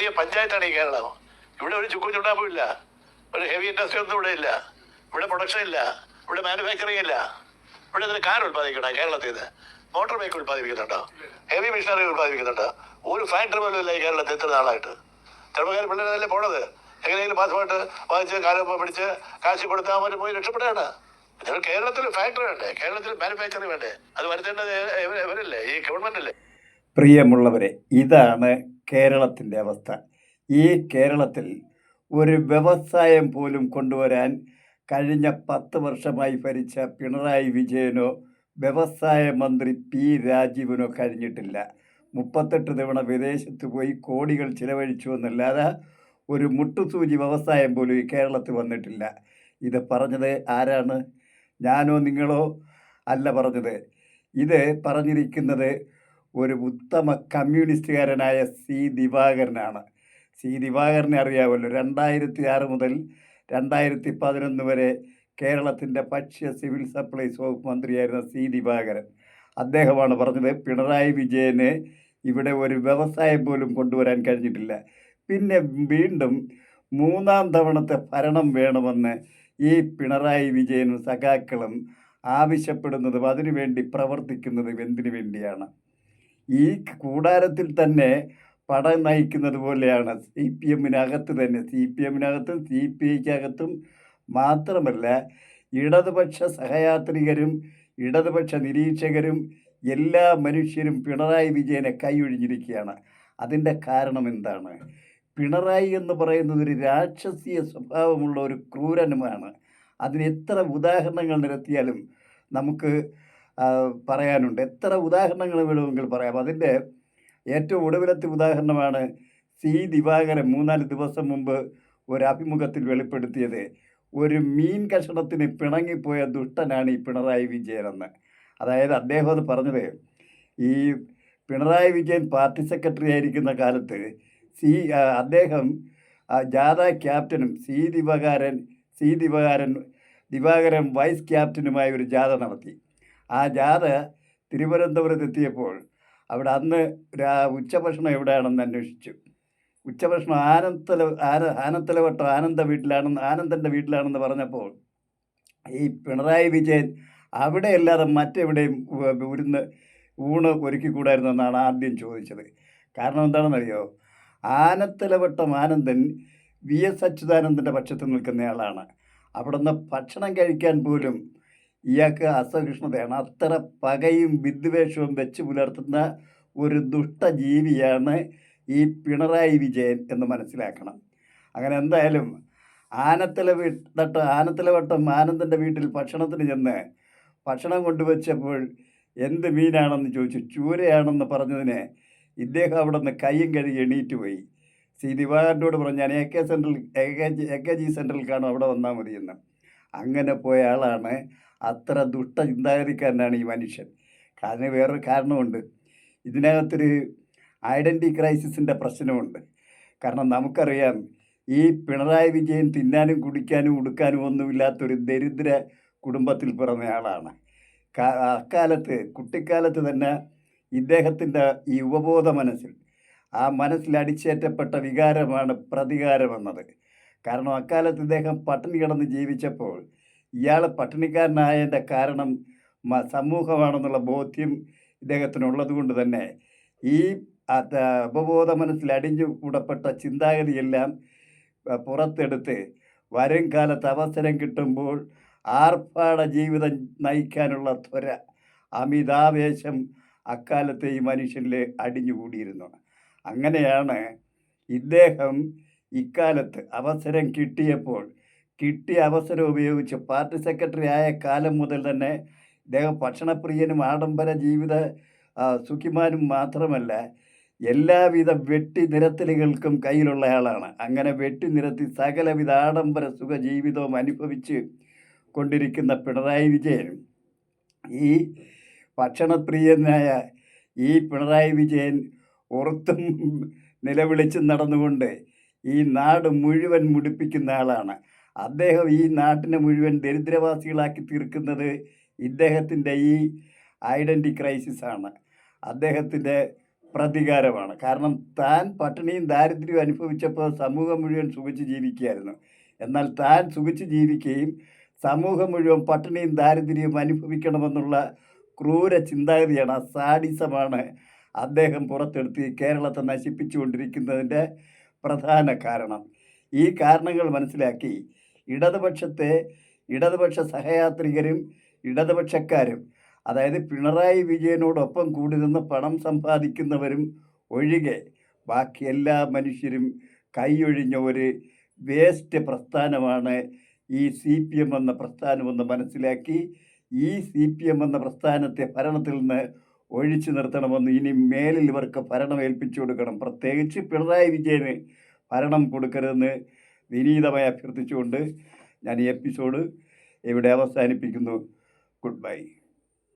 ചെറിയ പഞ്ചായത്താണ് ഈ കേരളം. ഇവിടെ ഒരു ചുക്കും ചുണ്ടാപ്പും ഇല്ല. ഒരു ഹെവി ഇൻഡസ്ട്രി ഒന്നും ഇവിടെ ഇല്ല. ഇവിടെ പ്രൊഡക്ഷൻ ഇല്ല. ഇവിടെ മാനുഫാക്ചറിങ് ഇല്ല. ഇവിടെ ഇതിന് കാർ ഉൽപ്പാദിക്കണം കേരളത്തിൽ മോട്ടോർ ബൈക്ക് ഉത്പാദിപ്പിക്കുന്നുണ്ടോ ഹെവി മെഷീനറി ഉത്പാദിപ്പിക്കുന്നുണ്ടോ ഒരു ഫാക്ടറി പോലും ഇല്ല ഈ കേരളത്തിൽ ഇത്ര നാളായിട്ട്. ചെറുപ്പക്കാർ പിള്ളേരല്ലേ പോണത്? എങ്ങനെയെങ്കിലും പാസ്പോർട്ട് വാങ്ങിച്ച് കാലം പിടിച്ച് കാശ് കൊടുത്താൽ അവർ പോയി രക്ഷപ്പെടുകയാണ്. കേരളത്തിൽ ഫാക്ടറി വേണ്ടേ? കേരളത്തിൽ മാനുഫാക്ചറിങ് വേണ്ടേ? അത് വരുത്തേണ്ടത് ഇവ- ഇവരല്ലേ? ഈ ഗവൺമെന്റ് അല്ലേ? പ്രിയമുള്ളവരെ ഇതാണ് കേരളത്തിന്റെ അവസ്ഥ. ഈ കേരളത്തിൽ ഒരു വ്യവസായം പോലും കൊണ്ടുവരാൻ കഴിഞ്ഞ പത്ത് വർഷമായി ഭരിച്ച പിണറായി വിജയനോ വ്യവസായ മന്ത്രി പി രാജീവനോ കഴിഞ്ഞിട്ടില്ല. മുപ്പത്തെട്ട് തവണ വിദേശത്ത് പോയി കോടികൾ ചിലവഴിച്ചു എന്നല്ലാതെ ഒരു മുട്ടുസൂചി വ്യവസായം പോലും ഈ കേരളത്തിൽ വന്നിട്ടില്ല. ഇത് പറഞ്ഞത് ആരാണ്? ഞാനോ നിങ്ങളോ അല്ല പറഞ്ഞത്. ഇത് പറഞ്ഞിരിക്കുന്നത് ഒരു ഉത്തമ കമ്മ്യൂണിസ്റ്റുകാരനായ സി ദിവാകരനാണ്. സി ദിവാകരനെ അറിയാമല്ലോ. രണ്ടായിരത്തി ആറ് മുതൽ രണ്ടായിരത്തി പതിനൊന്ന് വരെ കേരളത്തിന്റെ ഭക്ഷ്യ സിവിൽ സപ്ലൈസ് വകുപ്പ് മന്ത്രിയായിരുന്ന സി ദിവാകരൻ. അദ്ദേഹമാണ് പറഞ്ഞത് പിണറായി വിജയന് ഇവിടെ ഒരു വ്യവസായം പോലും കൊണ്ടുവരാൻ കഴിഞ്ഞിട്ടില്ല. പിന്നെ വീണ്ടും മൂന്നാം തവണത്തെ ഭരണം വേണമെന്ന് ഈ പിണറായി വിജയനും സഖാക്കളും ആവശ്യപ്പെടുന്നതും അതിനുവേണ്ടി പ്രവർത്തിക്കുന്നതും എന്തിനു വേണ്ടിയാണ്? ഈ കൂടാരത്തിൽ തന്നെ പടം നയിക്കുന്നത് പോലെയാണ് സി പി എമ്മിനകത്ത് തന്നെ. സി പി എമ്മിനകത്തും സി പി ഐക്കകത്തും മാത്രമല്ല ഇടതുപക്ഷ സഹയാത്രികരും ഇടതുപക്ഷ നിരീക്ഷകരും എല്ലാ മനുഷ്യരും പിണറായി വിജയനെ കൈയൊഴിഞ്ഞിരിക്കുകയാണ്. അതിന്റെ കാരണം എന്താണ്? പിണറായി എന്ന് പറയുന്നത് ഒരു രാക്ഷസീയ സ്വഭാവമുള്ള ഒരു ക്രൂരനുമാണ്. അതിന് എത്ര ഉദാഹരണങ്ങൾ നിരത്തിയാലും നമുക്ക് പറയാനുണ്ട്. എത്ര ഉദാഹരണങ്ങൾ വേണമെങ്കിൽ പറയാം. അതിന്റെ ഏറ്റവും ഒടുവിലത്തെ ഉദാഹരണമാണ് സി ദിവാകരൻ മൂന്നാൽ ദിവസം മുമ്പ് ഒരു അഭിമുഖത്തിൽ വെളിപ്പെടുത്തിയത് ഒരു മീൻ കഷണത്തിന് പിണങ്ങിപ്പോയ ദുഷ്ടനാണ് ഈ പിണറായി വിജയനെന്ന് അതായത് അദ്ദേഹം അത് പറഞ്ഞത് ഈ പിണറായി വിജയൻ പാർട്ടി സെക്രട്ടറി ആയിരിക്കുന്ന കാലത്ത് സി അദ്ദേഹം ജാഥ ക്യാപ്റ്റനും C Divakaran C Divakaran Divakaran vice ക്യാപ്റ്റനുമായ ഒരു ജാഥ നടത്തി. ആ ജാഥ തിരുവനന്തപുരത്ത് എത്തിയപ്പോൾ അവിടെ അന്ന് രാ ഉച്ചഭക്ഷണം എവിടെയാണെന്ന് അന്വേഷിച്ചു. ഉച്ചഭക്ഷണം ആനന്തല ആന ആനത്തലവട്ടം ആനന്ദ വീട്ടിലാണെന്ന് ആനന്ദന്റെ വീട്ടിലാണെന്ന് പറഞ്ഞപ്പോൾ ഈ പിണറായി വിജയൻ അവിടെ അല്ലാതെ മറ്റെവിടെയും ഉരുന്ന് ഊണ് ഒരുക്കിക്കൂടായിരുന്നു എന്നാണ് ആദ്യം ചോദിച്ചത്. കാരണം എന്താണെന്നറിയോ? ആനത്തലവട്ടം ആനന്ദൻ വി എസ് അച്യുതാനന്ദന്റെ പക്ഷത്ത് നിൽക്കുന്നയാളാണ്. അവിടുന്ന് ഭക്ഷണം കഴിക്കാൻ പോലും ഇയാൾക്ക് അസഹിഷ്ണുതയാണ്. അത്ര പകയും വിദ്വേഷവും വെച്ച് പുലർത്തുന്ന ഒരു ദുഷ്ടജീവിയാണ് ഈ പിണറായി വിജയൻ എന്ന് മനസ്സിലാക്കണം. അങ്ങനെ എന്തായാലും ആനത്തല വീട്ട ആനത്തലവട്ടം ആനന്ദന്റെ വീട്ടിൽ ഭക്ഷണത്തിന് ചെന്ന് ഭക്ഷണം കൊണ്ടുവച്ചപ്പോൾ എന്ത് മീനാണെന്ന് ചോദിച്ചു. ചൂരയാണെന്ന് പറഞ്ഞതിന് ഇദ്ദേഹം അവിടെ നിന്ന് കയ്യും കഴുകി എണീറ്റ് പോയി. സി ദിവാകരനോട് പറഞ്ഞു ഞാൻ A K central A K G A K G central കാണും അവിടെ വന്നാൽ മതിയെന്ന്. അങ്ങനെ പോയ ആളാണ്. അത്ര ദുഷ്ട ചിന്താഗതിക്കാരനാണ് ഈ മനുഷ്യൻ. കാരണം വേറൊരു കാരണമുണ്ട്. ഇതിനകത്തൊരു ഐഡന്റി ക്രൈസിസിന്റെ പ്രശ്നമുണ്ട്. കാരണം നമുക്കറിയാം ഈ പിണറായി വിജയൻ തിന്നാനും കുടിക്കാനും ഉടുക്കാനും ഒന്നുമില്ലാത്തൊരു ദരിദ്ര കുടുംബത്തിൽ പിറന്നയാളാണ് ആളാണ്. അക്കാലത്ത് കുട്ടിക്കാലത്ത് തന്നെ ഇദ്ദേഹത്തിന്റെ ഈ ഉപബോധ മനസ്സിൽ ആ മനസ്സിൽ അടിച്ചേറ്റപ്പെട്ട വികാരമാണ് പ്രതികാരം പ്രതികാരമെന്നത്. കാരണം അക്കാലത്ത് ഇദ്ദേഹം പട്ടിണി കിടന്ന് ജീവിച്ചപ്പോൾ ഇയാൾ പട്ടിണിക്കാരനായതിന്റെ കാരണം സമൂഹമാണെന്നുള്ള ബോധ്യം ഇദ്ദേഹത്തിനുള്ളത് കൊണ്ട് തന്നെ ഈ ഉപബോധ മനസ്സിൽ അടിഞ്ഞു കൂടപ്പെട്ട ചിന്താഗതിയെല്ലാം പുറത്തെടുത്ത് വരും കാലത്ത് അവസരം കിട്ടുമ്പോൾ ആർഭാട ജീവിതം നയിക്കാനുള്ള ത്വര അമിതാവേശം അക്കാലത്തെ ഈ മനുഷ്യനിൽ അടിഞ്ഞുകൂടിയിരുന്നു അങ്ങനെയാണ് ഇദ്ദേഹം ഇക്കാലത്ത് അവസരം കിട്ടിയപ്പോൾ കിട്ടിയ അവസരം ഉപയോഗിച്ച് പാർട്ടി സെക്രട്ടറി ആയ കാലം മുതൽ തന്നെ ഇദ്ദേഹം ഭക്ഷണപ്രിയനും ആഡംബര ജീവിത സുഖിമാനും മാത്രമല്ല എല്ലാവിധ വെട്ടി നിരത്തലുകൾക്കും കയ്യിലുള്ള ആളാണ് അങ്ങനെ വെട്ടി നിരത്തി സകലവിധ ആഡംബര സുഖ ജീവിതവും അനുഭവിച്ച് കൊണ്ടിരിക്കുന്ന പിണറായി വിജയൻ ഈ ഭക്ഷണപ്രിയനായ ഈ പിണറായി വിജയൻ ഉറത്തും നിലവിളിച്ചും നടന്നുകൊണ്ട് ഈ നാട് മുഴുവൻ മുടിപ്പിക്കുന്ന ആളാണ്. അദ്ദേഹം ഈ നാട്ടിനെ മുഴുവൻ ദരിദ്രവാസികളാക്കി തീർക്കുന്നത് ഇദ്ദേഹത്തിന്റെ ഈ ഐഡന്റി ക്രൈസിസ് ആണ്. അദ്ദേഹത്തിന്റെ പ്രതികാരമാണ്. കാരണം താൻ പട്ടിണിയും ദാരിദ്ര്യവും അനുഭവിച്ചപ്പോൾ സമൂഹം മുഴുവൻ സുഖിച്ച് ജീവിക്കുകയായിരുന്നു. എന്നാൽ താൻ സുഖിച്ച് ജീവിക്കുകയും സമൂഹം മുഴുവൻ പട്ടിണിയും ദാരിദ്ര്യവും അനുഭവിക്കണമെന്നുള്ള ക്രൂര ചിന്താഗതിയാണ് സാഡിസമാണ് അദ്ദേഹം പുറത്തെടുത്ത് കേരളത്തെ നശിപ്പിച്ചുകൊണ്ടിരിക്കുന്നതിന്റെ പ്രധാന കാരണം. ഈ കാരണങ്ങൾ മനസ്സിലാക്കി ഇടതുപക്ഷത്തെ ഇടതുപക്ഷ സഹയാത്രികരും ഇടതുപക്ഷക്കാരും അതായത് പിണറായി വിജയനോടൊപ്പം കൂടി നിന്ന് പണം സമ്പാദിക്കുന്നവരും ഒഴികെ ബാക്കി എല്ലാ മനുഷ്യരും കൈയൊഴിഞ്ഞ ഒരു വേസ്റ്റ് പ്രസ്ഥാനമാണ് ഈ സി പി എം എന്ന പ്രസ്ഥാനമെന്ന് മനസ്സിലാക്കി ഈ സി പി എം എന്ന പ്രസ്ഥാനത്തെ ഭരണത്തിൽ നിന്ന് ഒഴിച്ചു നിർത്തണമെന്ന് ഇനി മേലിൽ ഇവർക്ക് ഭരണം ഏൽപ്പിച്ചു കൊടുക്കണം. പ്രത്യേകിച്ച് പിണറായി വിജയന് ഭരണം കൊടുക്കരുതെന്ന് വിനീതമായി അഭ്യർത്ഥിച്ചുകൊണ്ട് ഞാൻ ഈ എപ്പിസോഡ് ഇവിടെ അവസാനിപ്പിക്കുന്നു. Good bye.